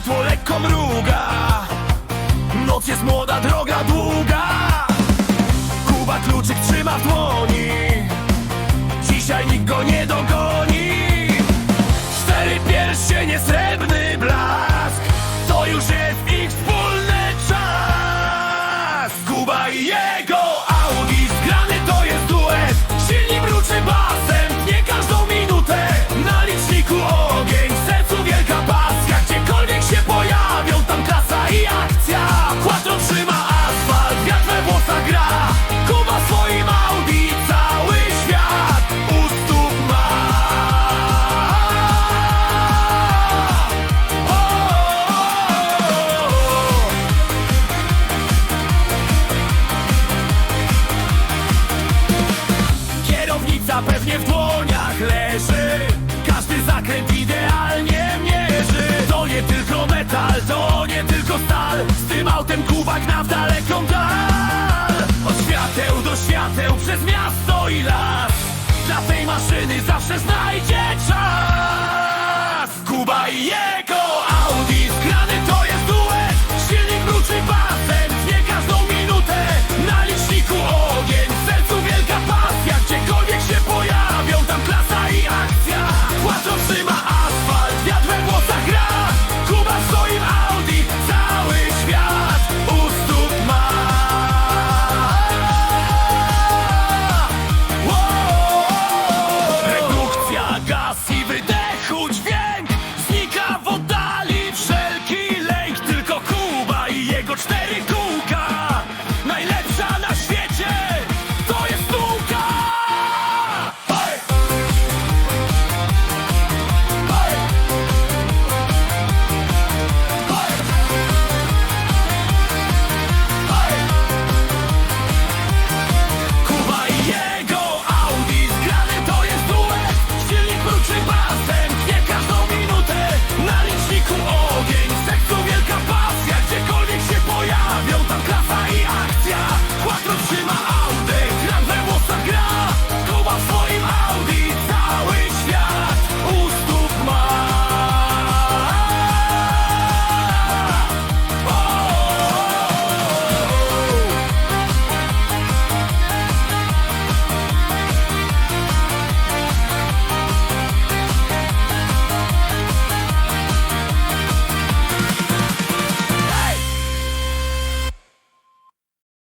światło lekko mruga. Noc jest młoda, droga długa. Kuba kluczyk trzyma w dłoni. Dzisiaj nikt go nie dogoni tylko stal. Z tym autem kuwak na w daleką dal. Od świateł do świateł przez miasto i las. Dla tej maszyny zawsze znajdzie czas.